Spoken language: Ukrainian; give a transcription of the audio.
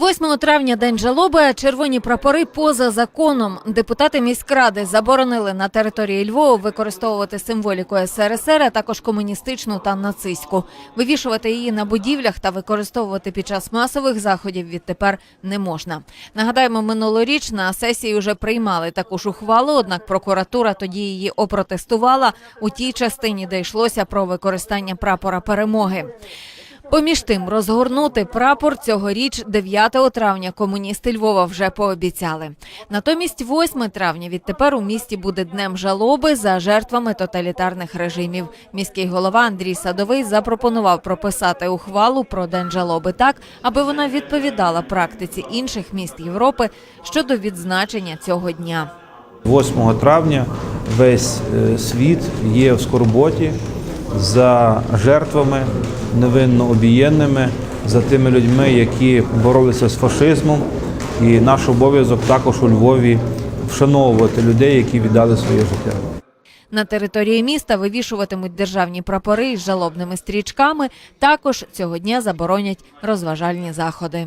8 травня день жалоби, червоні прапори поза законом. Депутати міськради заборонили на території Львова використовувати символіку СРСР, а також комуністичну та нацистську. Вивішувати її на будівлях та використовувати під час масових заходів відтепер не можна. Нагадаємо, минулоріч на сесії вже приймали таку ж ухвалу, однак прокуратура тоді її опротестувала у тій частині, де йшлося про використання прапора перемоги. Поміж тим, розгорнути прапор цьогоріч 9 травня комуністи Львова вже пообіцяли. Натомість 8 травня відтепер у місті буде днем жалоби за жертвами тоталітарних режимів. Міський голова Андрій Садовий запропонував прописати ухвалу про день жалоби так, аби вона відповідала практиці інших міст Європи щодо відзначення цього дня. 8 травня весь е, світ є в скорботі за жертвами невинно обієнними, за тими людьми, які боролися з фашизмом. І наш обов'язок також у Львові вшановувати людей, які віддали своє життя. На території міста вивішуватимуть державні прапори із жалобними стрічками. Також цього дня заборонять розважальні заходи.